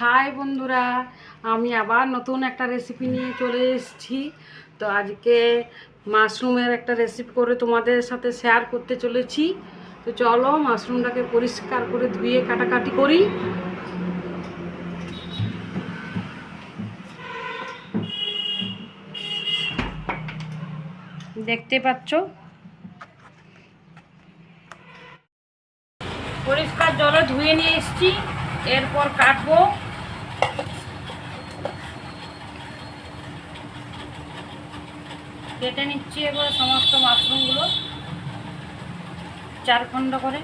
High বন্ধুরা, আমি আবার নতুন একটা রেসিপি নিয়ে চলে এসেছি। তো আজকে মাশরুমের একটা রেসিপি করে তোমাদের সাথে শেয়ার করতে চলেছি। তো চলো মাশরুমটাকে পরিষ্কার করে ধুয়ে কাটাকাটি করি। দেখতে পাচ্ছ? পরিষ্কার জলে ধুয়ে নিয়ে এসেছি। এরপর কাটবো। কেটে নিচ্ছি এবার সমস্ত মাশরুমগুলো চার খণ্ড করে।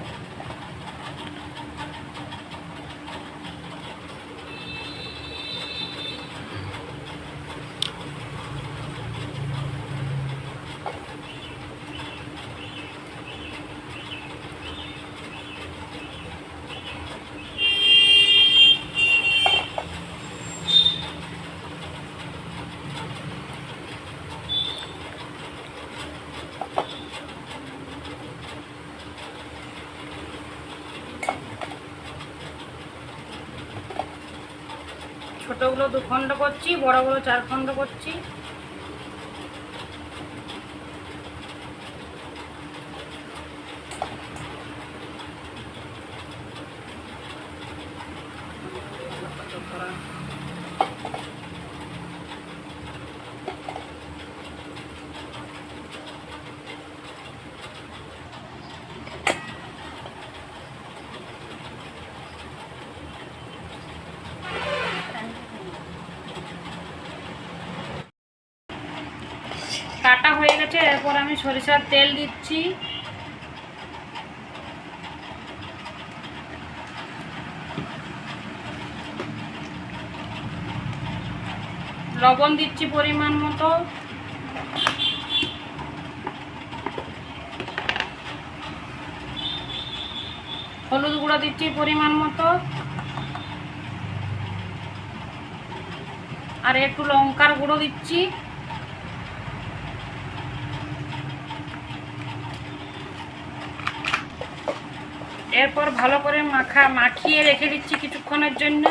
ছোটগুলো দু করছি বড়গুলো চার খণ্ড করছি কাটা হয়ে গেছে এরপর আমি সরিষার তেল দিচ্ছি। লবণ দিচ্ছি পরিমাণ মতো। হলুদ গুঁড়ো দিচ্ছি পরিমাণ মতো। আর একটু লঙ্কার গুঁড়ো দিচ্ছি। এরপর ভালো করে মাখা মাখিয়ে রেখে দিচ্ছি কিছুক্ষণের জন্য।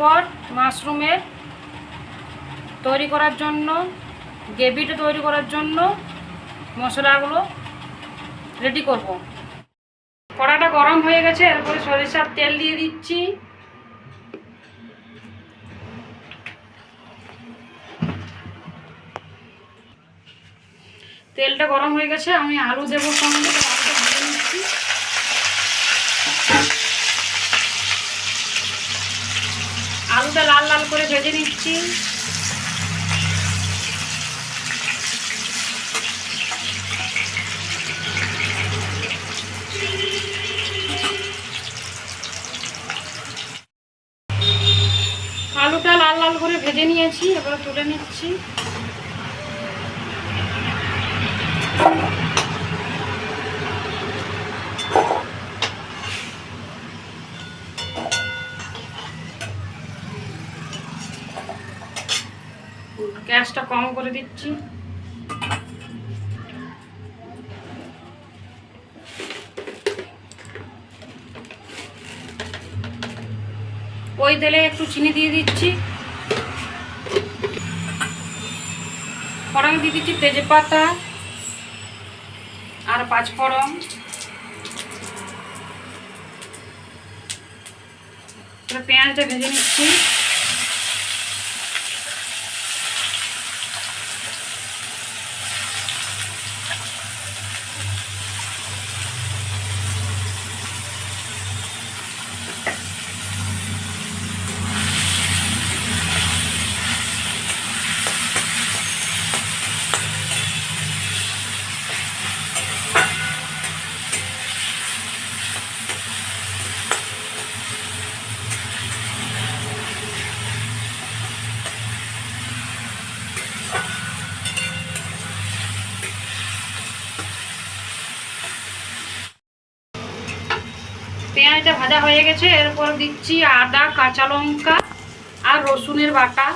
এরপর মাশরুমের তৈরি করার জন্য গ্রেভিটা তৈরি করার জন্য মশলাগুলো রেডি করব। কড়াটা গরম হয়ে গেছে, এরপরে সরিষার তেল দিয়ে দিচ্ছি। তেলটা গরম হয়ে গেছে, আমি আলু দেবো সঙ্গে, আলুটা ভেজে নিচ্ছি। আলুটা লাল লাল করে ভেজে নিচ্ছি। আলুটা লাল লাল করে ভেজে নিয়েছি, এবার তুলে নিচ্ছি। গ্যাসটা কম করে দিচ্ছি। ওই তেলে একটু চিনি দিয়ে দিচ্ছি। ফড়ং দিয়ে দিচ্ছি তেজপাতা আর পাঁচ ফড়ং পেঁয়াজটা ভেজে নিচ্ছি। এটা ভাজা হয়ে গেছে। এরপর দিচ্ছি আদা কাঁচা লঙ্কা আর রসুনের বাটা।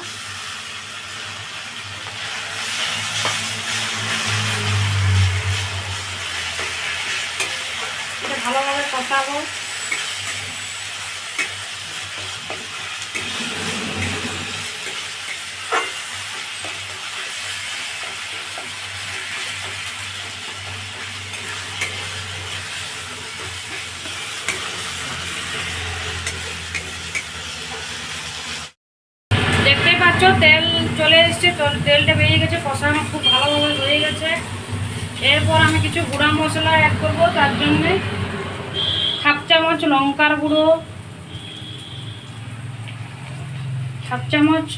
ভালোভাবে কষাবো। পাচ্ছ তেল চলে এসছে তেলটা বেরিয়ে গেছে, কষানো খুব ভালোভাবে হয়ে গেছে। এরপর আমি কিছু গুঁড়া মশলা অ্যাড করব, তার জন্যে হাফ চামচ লঙ্কার গুঁড়ো, হাফ চামচ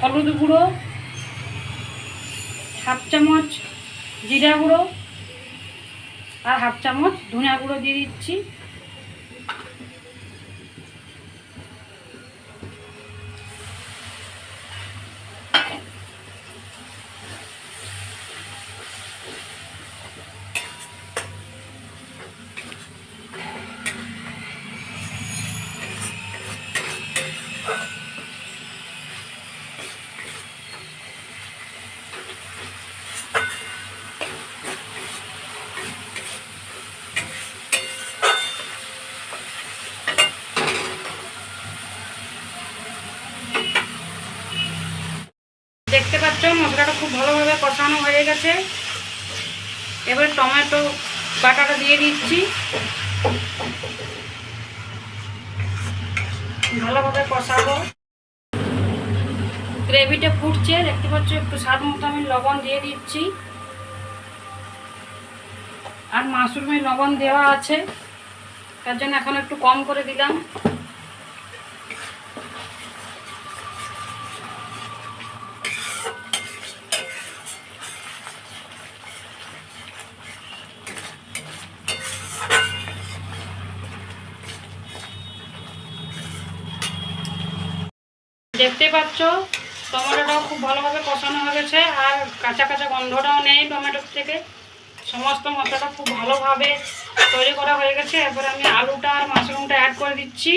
হলুদ গুঁড়ো, হাফ চামচ জিরা গুঁড়ো আর হাফ চামচ ধনিয়া গুঁড়ো দিয়ে দিচ্ছি। দেখতে পাচ্ছ, মশলাটা খুব ভালোভাবে কষানো হয়ে গেছে। এবার টমেটো বাটাটা দিয়ে দিচ্ছি। ভালোভাবে কষাবো। গ্রেভিটা ফুটছে, দেখতে পাচ্ছ, একটু স্বাদ মতো আমি লবণ দিয়ে দিচ্ছি। আর মাশরুমে লবণ দেওয়া আছে, তার জন্য এখন একটু কম করে দিলাম। দেখতে পাচ্ছ, টমেটোটাও খুব ভালোভাবে কষানো হয়ে গেছে, আর কাঁচা কাঁচা গন্ধটাও নেই টমেটো থেকে। সমস্ত মশলাটা খুব ভালোভাবে তৈরি করা হয়ে গেছে। এরপর আমি আলুটা আর মাশরুমটা অ্যাড করে দিচ্ছি।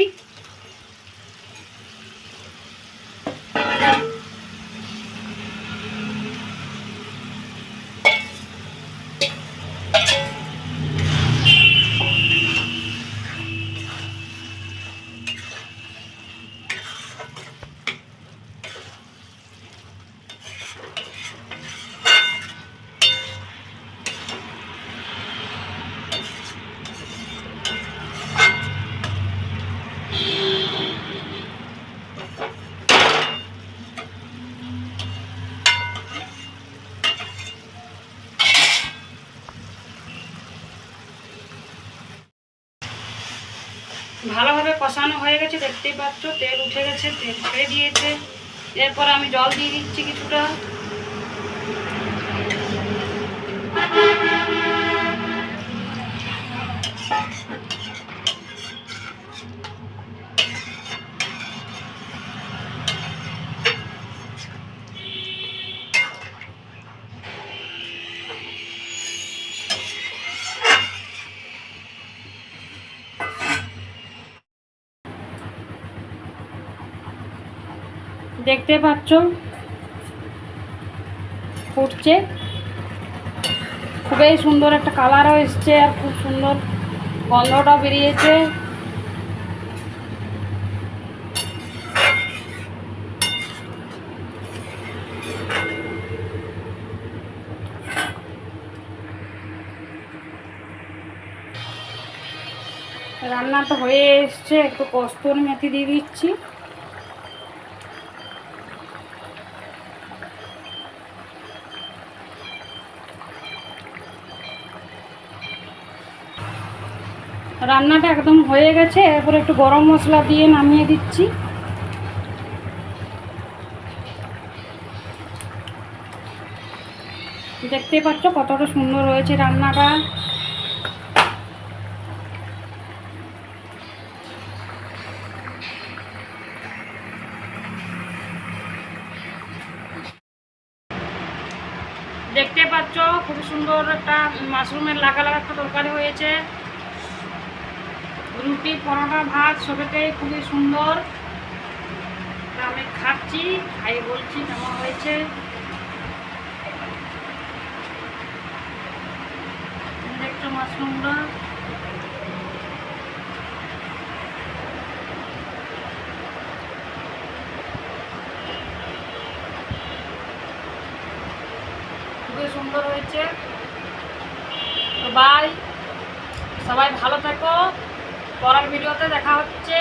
ভালোভাবে কষানো হয়ে গেছে, দেখতেই পাচ্ছ, তেল উঠে গেছে, তেল ছেড়ে দিয়েছে। এরপর আমি জল দিয়ে দিচ্ছি কিছুটা। দেখতে পাচ্ছ? ফুটছে। খুবই সুন্দর একটা কালারও এসছে আর খুব সুন্দর গন্ধটাও বেরিয়েছে। রান্নাটা হয়ে এসছে, একটু কস্তুরি মেথি দিয়ে দিচ্ছি। রান্নাটা একদম হয়ে গেছে, এরপর একটু গরম মশলা দিয়ে নামিয়ে দিচ্ছি। দেখতে পাচ্ছ কতটা সুন্দর হয়েছে রান্নাটা। দেখতে পাচ্ছ খুব সুন্দর একটা মাশরুমের লাগা লাগা একটা তরকারি হয়েছে। রুটি, পরোটা, ভাত সবেটাই খুবই সুন্দর। আমি খাচ্ছি, খাই বলছি কেমন হয়েছে। দেখছ মাশরুমটা। খুবই সুন্দর হয়েছে। তো বাই সবাই ভালো থেকো। পরের ভিডিওতে দেখা হচ্ছে।